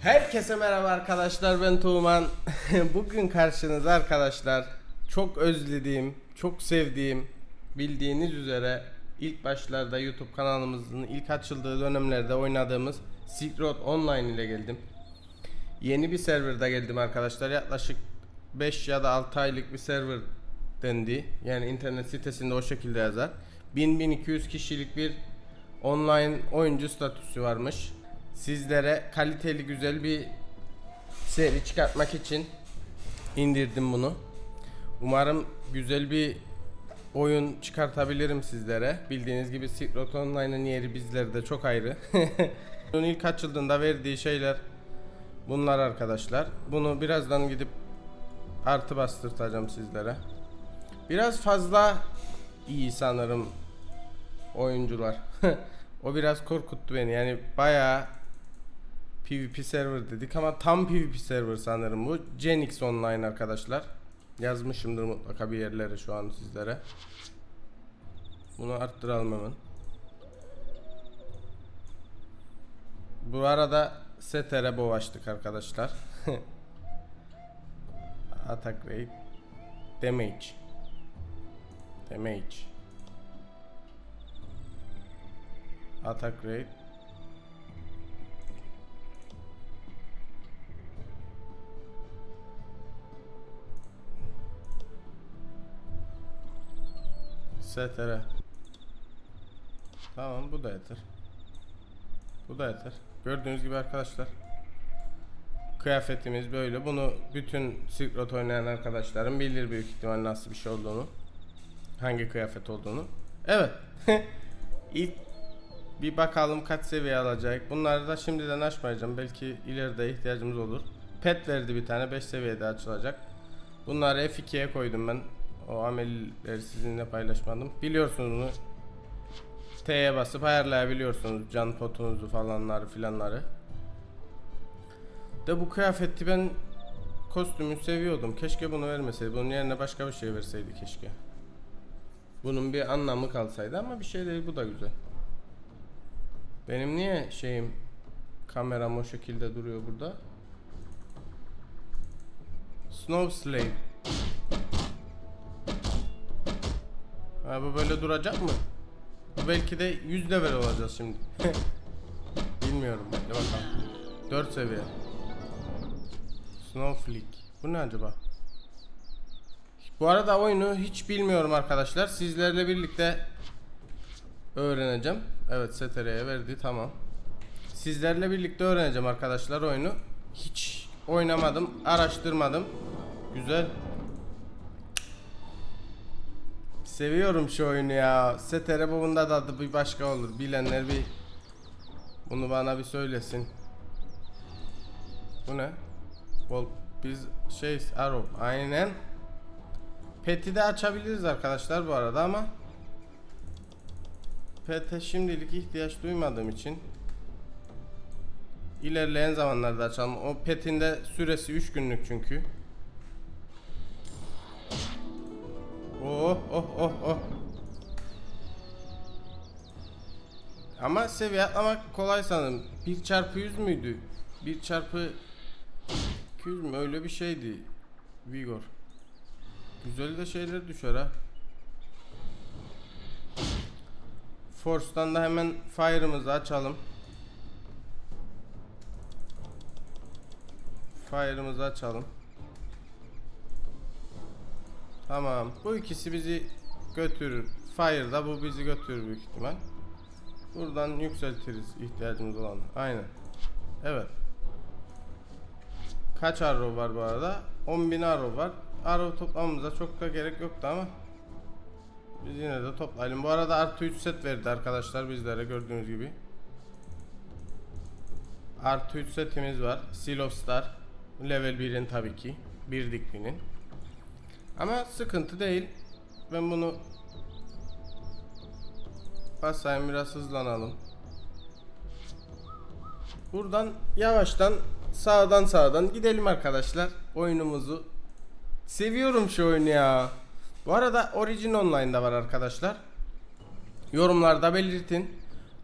Herkese merhaba arkadaşlar ben Tuğman. Bugün karşınızda arkadaşlar çok özlediğim, çok sevdiğim bildiğiniz üzere ilk başlarda YouTube kanalımızın ilk açıldığı dönemlerde oynadığımız Silk Road Online ile geldim. Yeni bir serverda geldim arkadaşlar. Yaklaşık 5 ya da 6 aylık bir server dendi. Yani internet sitesinde o şekilde yazar. 1000-1200 kişilik bir online oyuncu statüsü varmış. Sizlere kaliteli güzel bir seri çıkartmak için indirdim bunu. Umarım güzel bir oyun çıkartabilirim sizlere. Bildiğiniz gibi Road Online'ın yeri bizlerde çok ayrı. Bunun ilk açıldığında verdiği şeyler bunlar arkadaşlar. Bunu birazdan gidip artı bastırtacağım sizlere. Biraz fazla iyi sanırım oyuncular. o biraz korkuttu beni. Yani bayağı PvP server dedik ama tam PvP server sanırım bu. Genix Online arkadaşlar. Yazmışımdır mutlaka bir yerlere şu an sizlere. Bunu arttıralım hemen. Bu arada Setere bow açtık arkadaşlar. Attack rate Damage Damage Attack rate STR Tamam bu da yeter. Bu da yeter. Gördüğünüz gibi arkadaşlar. Kıyafetimiz böyle. Bunu bütün Silk Road oynayan arkadaşlarım bilir büyük ihtimal nasıl bir şey olduğunu. Hangi kıyafet olduğunu. Evet. İlk bir bakalım kaç seviye alacak. Bunları da şimdiden açmayacağım. Belki ileride ihtiyacımız olur. Pet verdi bir tane 5 seviyede açılacak. Bunları F2'ye koydum ben. O amelleri sizinle paylaşmadım. Biliyorsunuz bunu. T'ye basıp ayarlayabiliyorsunuz can potunuzu falanları filanları. De bu kıyafeti ben kostümü seviyordum. Keşke bunu vermeseydi. Bunun yerine başka bir şey verseydi keşke. Bunun bir anlamı kalsaydı ama bir şey değil bu da güzel. Benim niye şeyim kameram o şekilde duruyor burada? Snow Slave. Ha bu böyle duracak mı? Bu belki de 100 level olacağız şimdi. Bilmiyorum. Hadi bakalım. 4 seviye. Snowflake. Bu ne acaba? Bu arada oyunu hiç bilmiyorum arkadaşlar. Sizlerle birlikte öğreneceğim. Evet STR'ye verdi tamam. Sizlerle birlikte öğreneceğim arkadaşlar oyunu. Hiç oynamadım, araştırmadım. Güzel. Seviyorum şu oyunu ya. STR bunda da adı bir başka olur. Bilenler bir bunu bana bir söylesin. Bu ne? Bol biz şey Arrow aynen. Pet'i de açabiliriz arkadaşlar bu arada ama Pet'e şimdilik ihtiyaç duymadığım için ilerleyen zamanlarda açalım. O Pet'in de süresi 3 günlük çünkü. Oh oh oh oh. Ama seviye atlamak kolay sanırım. 1 çarpı 100 müydü? 1 çarpı 200 mü? Öyle bir şeydi. Vigor. Güzel de şeyler düşer ha. Force'dan da hemen Fire'ımızı açalım. Fire'ımızı açalım. Tamam. Bu ikisi bizi götürür. Fire'da bu bizi götürür büyük ihtimal. Buradan yükseltiriz ihtiyacımız olan. Aynen. Evet. Kaç arrow var bu arada? 10.000 arrow var. Arrow toplamamıza çok da gerek yoktu ama biz yine de toplayalım. Bu arada artı 3 set verdi arkadaşlar bizlere gördüğünüz gibi. Artı 3 setimiz var. Seal of Star. Level 1'in tabii ki. Bir diklinin. Ama sıkıntı değil. Ben bunu basayım biraz hızlanalım. Buradan yavaştan sağdan sağdan gidelim arkadaşlar oyunumuzu. Seviyorum şu oyunu ya. Bu arada Origin Online'da var arkadaşlar. Yorumlarda belirtin.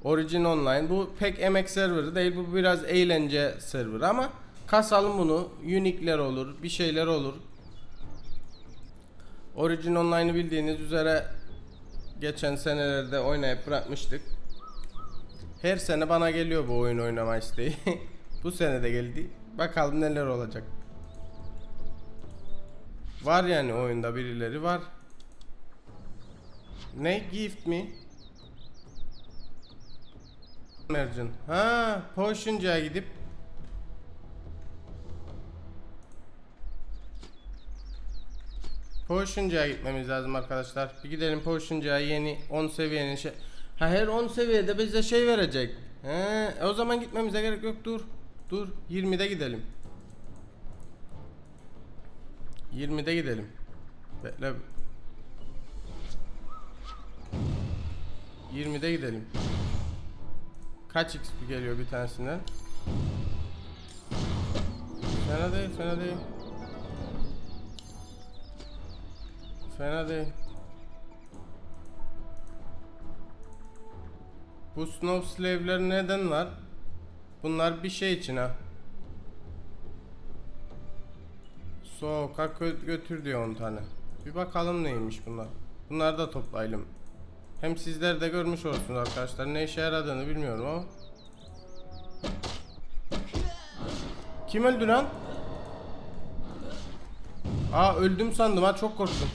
Origin Online. Bu pek emek serverı değil. Bu biraz eğlence serverı ama kasalım bunu. Unique'ler olur, bir şeyler olur. Origin Online'ı bildiğiniz üzere geçen senelerde oynayıp bırakmıştık. Her sene bana geliyor bu oyun oynama isteği. bu sene de geldi. Bakalım neler olacak. Var yani oyunda birileri var. Ne gift mi? Mercan. Ha, Potion'cuya gidip Potion'cuya gitmemiz lazım arkadaşlar. Bir gidelim Potion'cuya yeni 10 seviyenin şey. Ha her 10 seviyede bize şey verecek. He, o zaman gitmemize gerek yok dur. Dur 20'de gidelim. 20'de gidelim. Bekle. 20'de gidelim. Kaç XP geliyor bir tanesinden? Fena değil, fena değil. Fena değil. Bu Snow Slave'ler neden var? Bunlar bir şey için ha. Soğuka gö- götür diyor 10 tane. Bir bakalım neymiş bunlar. Bunları da toplayalım. Hem sizler de görmüş olursunuz arkadaşlar. Ne işe yaradığını bilmiyorum ama. Kim öldü lan? Aa öldüm sandım ha çok korktum.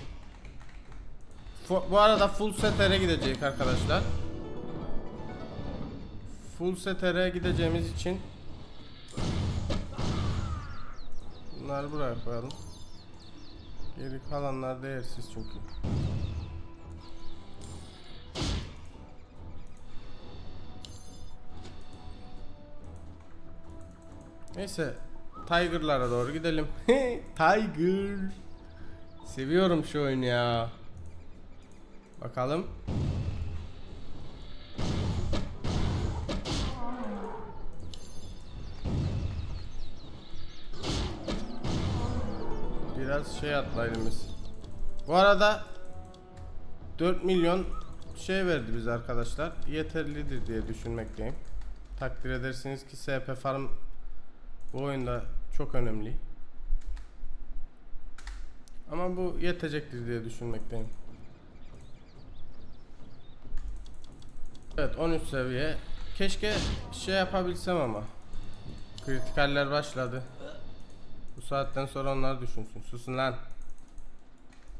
Bu arada full setere gidecek arkadaşlar. Full setere gideceğimiz için Bunları buraya koyalım. Geri kalanlar değersiz çünkü. Neyse Tiger'lara doğru gidelim. Tiger. Seviyorum şu oyunu ya. Bakalım. Biraz şey atlayalım biz. Bu arada 4 milyon şey verdi bize arkadaşlar. Yeterlidir diye düşünmekteyim. Takdir edersiniz ki SP Farm bu oyunda çok önemli. Ama bu yetecektir diye düşünmekteyim. Evet 13 seviye. Keşke şey yapabilsem ama. Kritikaller başladı. Bu saatten sonra onlar düşünsün. Susun lan.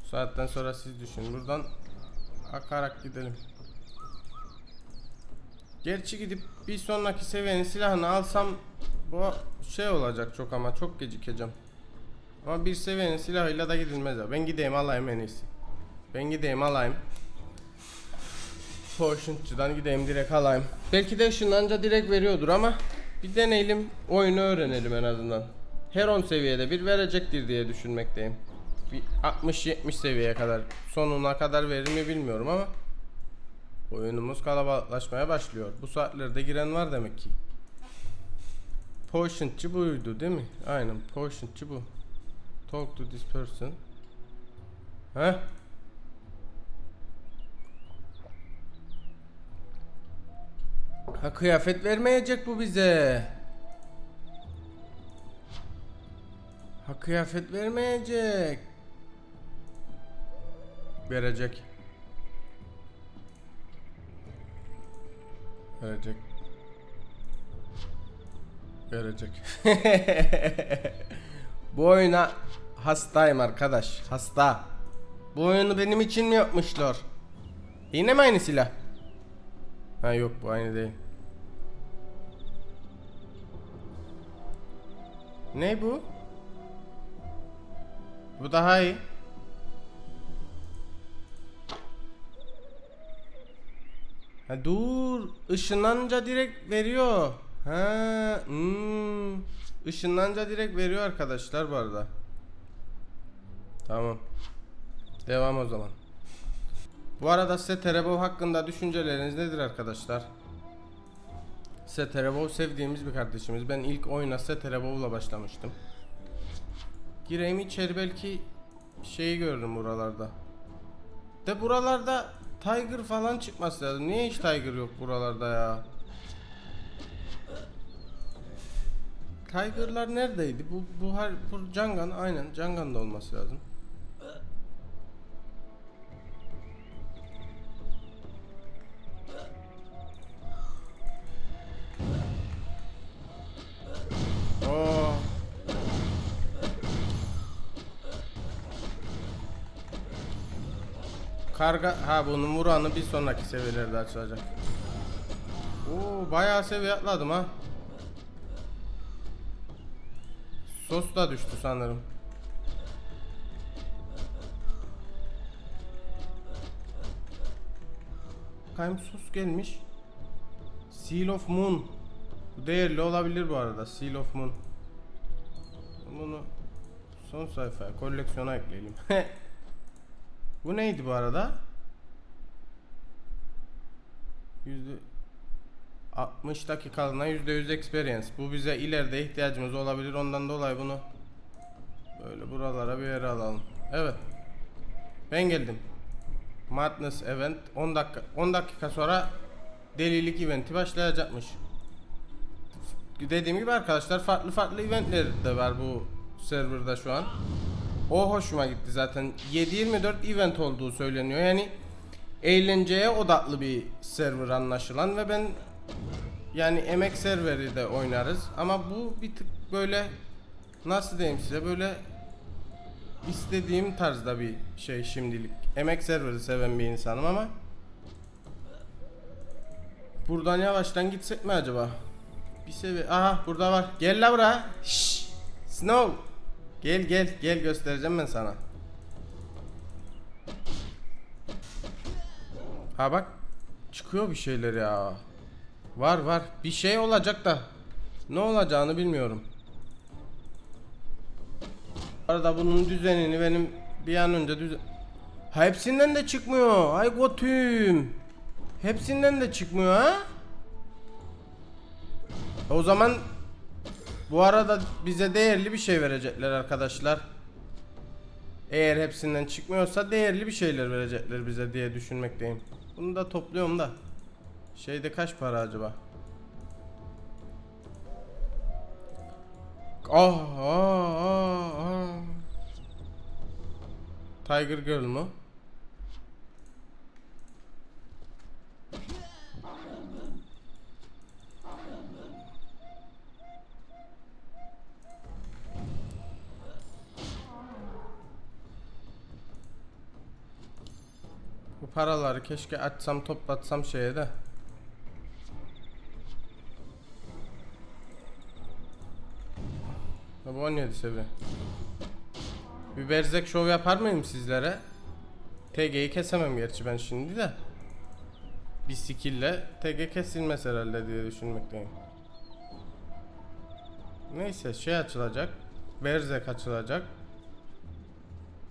Bu saatten sonra siz düşün. Buradan akarak gidelim. Gerçi gidip bir sonraki seviyenin silahını alsam bu şey olacak çok ama çok gecikeceğim. Ama bir seviyenin silahıyla da gidilmez ya. Ben gideyim alayım en iyisi. Ben gideyim alayım. Potion'cudan gideyim direkt alayım. Belki de ışınlanınca direkt veriyordur ama bir deneyelim oyunu öğrenelim en azından. Her 10 seviyede bir verecektir diye düşünmekteyim. Bir 60-70 seviyeye kadar sonuna kadar verir mi bilmiyorum ama oyunumuz kalabalıklaşmaya başlıyor. Bu saatlerde giren var demek ki. Potion'cu buydu değil mi? Aynen Potion'cu bu. Talk to this person. Heh. Ha kıyafet vermeyecek bu bize. Ha kıyafet vermeyecek. Verecek. Verecek. Verecek. Bu oyuna hastayım arkadaş. Hasta. Bu oyunu benim için mi yapmışlar? Yine mi aynı silah? Ha yok bu aynı değil. Ne bu? Bu daha iyi. Ha dur, ışınlanınca direkt veriyor. Ha, hmm. Işınlanınca direkt veriyor arkadaşlar bu arada. Tamam. Devam o zaman. Bu arada Seterebov hakkında düşünceleriniz nedir arkadaşlar? Seterebov sevdiğimiz bir kardeşimiz. Ben ilk oyuna Seterebov'la başlamıştım. Gireyim içeri belki şeyi görürüm buralarda. De buralarda Tiger falan çıkması lazım. Niye hiç Tiger yok buralarda ya? Tiger'lar neredeydi? Bu bu her bu Cangan aynen Cangan'da olması lazım. Karga ha bunun vuranı bir sonraki seviyelerde açılacak. Oo bayağı seviye atladım ha. Sos da düştü sanırım. Kayım sos gelmiş. Seal of Moon. Bu değerli olabilir bu arada. Seal of Moon. Bunu son sayfaya koleksiyona ekleyelim. bu neydi bu arada? Yüzde 60 dakikalığına %100 experience. Bu bize ileride ihtiyacımız olabilir. Ondan dolayı bunu böyle buralara bir yere alalım. Evet. Ben geldim. Madness event 10 dakika 10 dakika sonra delilik eventi başlayacakmış. Dediğim gibi arkadaşlar farklı farklı eventler de var bu serverda şu an. O hoşuma gitti zaten. 7-24 event olduğu söyleniyor. Yani eğlenceye odaklı bir server anlaşılan ve ben yani emek serveri de oynarız ama bu bir tık böyle nasıl diyeyim size böyle istediğim tarzda bir şey şimdilik. Emek serveri seven bir insanım ama buradan yavaştan gitsek mi acaba? Bir seviye. Aha burada var. Gel la. Şşş. Snow. Gel gel gel göstereceğim ben sana. Ha bak çıkıyor bir şeyler ya. Var var. Bir şey olacak da ne olacağını bilmiyorum. Arada bunun düzenini benim bir an önce düzen... Ha, hepsinden de çıkmıyor. Ay götüm. Hepsinden de çıkmıyor ha? O zaman bu arada bize değerli bir şey verecekler arkadaşlar. Eğer hepsinden çıkmıyorsa değerli bir şeyler verecekler bize diye düşünmekteyim. Bunu da topluyorum da. Şeyde kaç para acaba? Ah, ah, ah, ah. Tiger Girl mu? Bu paraları keşke açsam toplatsam şeye de. Bu 17 seviye. Bir berzek şov yapar mıyım sizlere? TG'yi kesemem gerçi ben şimdi de. Bir skill'le TG kesilmez herhalde diye düşünmekteyim. Neyse şey açılacak. Berzek açılacak.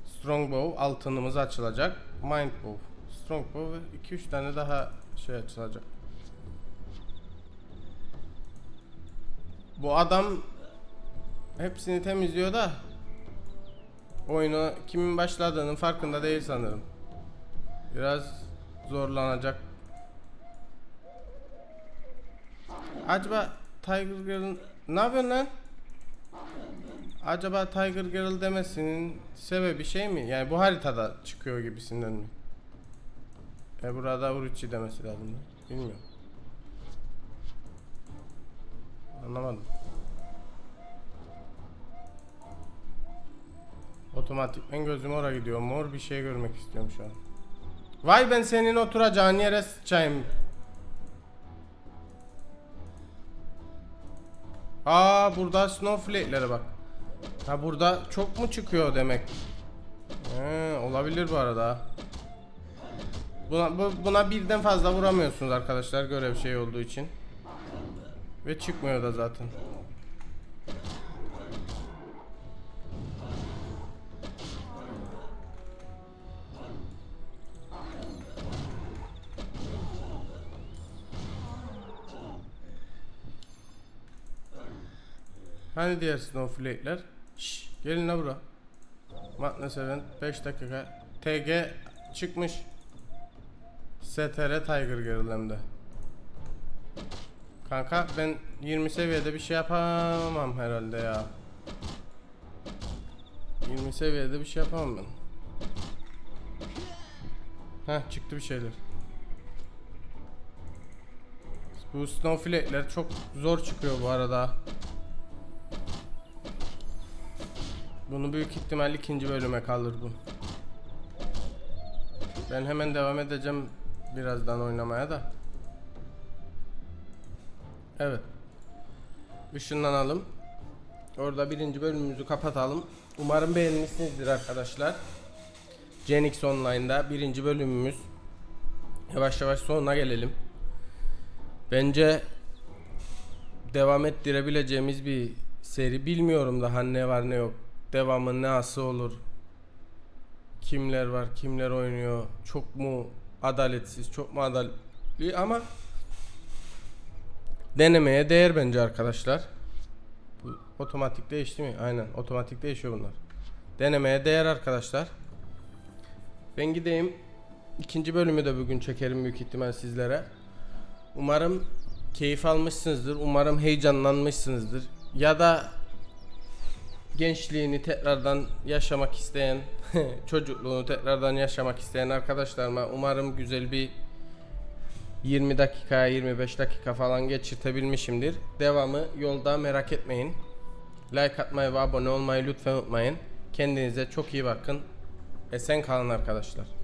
Strongbow altınımız açılacak. Mindbow. Strongbow ve 2-3 tane daha şey açılacak. Bu adam hepsini temizliyor da oyunu kimin başladığının farkında değil sanırım. Biraz zorlanacak. Acaba Tiger Girl'ın ne yapıyorsun lan? Acaba Tiger Girl demesinin sebebi şey mi? Yani bu haritada çıkıyor gibisinden mi? E burada Uruchi demesi lazım. Bilmiyorum. Anlamadım. Otomatik. Ben gözüm oraya gidiyor. Mor bir şey görmek istiyorum şu an. Vay ben senin oturacağın yere sıçayım. Aa burada snowflake'lere bak. Ha burada çok mu çıkıyor demek? He, olabilir bu arada. Buna, bu, buna birden fazla vuramıyorsunuz arkadaşlar görev şey olduğu için. Ve çıkmıyor da zaten. Hani diğer snowflake'ler? Şşş gelin la bura. Madness Event 5 dakika. TG çıkmış. STR Tiger Girl'emde. Kanka ben 20 seviyede bir şey yapamam herhalde ya. 20 seviyede bir şey yapamam ben. Heh çıktı bir şeyler. Bu snowflake'ler çok zor çıkıyor bu arada. Bunu büyük ihtimal ikinci bölüme kaldırdım. Ben hemen devam edeceğim birazdan oynamaya da. Evet. Işınlanalım. Orada birinci bölümümüzü kapatalım. Umarım beğenmişsinizdir arkadaşlar. Genix Online'da birinci bölümümüz. Yavaş yavaş sonuna gelelim. Bence devam ettirebileceğimiz bir seri. Bilmiyorum daha ne var ne yok. Devamı nasıl olur. Kimler var, kimler oynuyor. Çok mu adaletsiz, çok mu adaletli ama denemeye değer bence arkadaşlar. Bu otomatik değişti mi? Aynen otomatik değişiyor bunlar. Denemeye değer arkadaşlar. Ben gideyim. İkinci bölümü de bugün çekerim büyük ihtimal sizlere. Umarım keyif almışsınızdır. Umarım heyecanlanmışsınızdır. Ya da gençliğini tekrardan yaşamak isteyen, çocukluğunu tekrardan yaşamak isteyen arkadaşlarıma umarım güzel bir 20 dakika 25 dakika falan geçirtebilmişimdir. Devamı yolda merak etmeyin. Like atmayı ve abone olmayı lütfen unutmayın. Kendinize çok iyi bakın. Esen kalın arkadaşlar.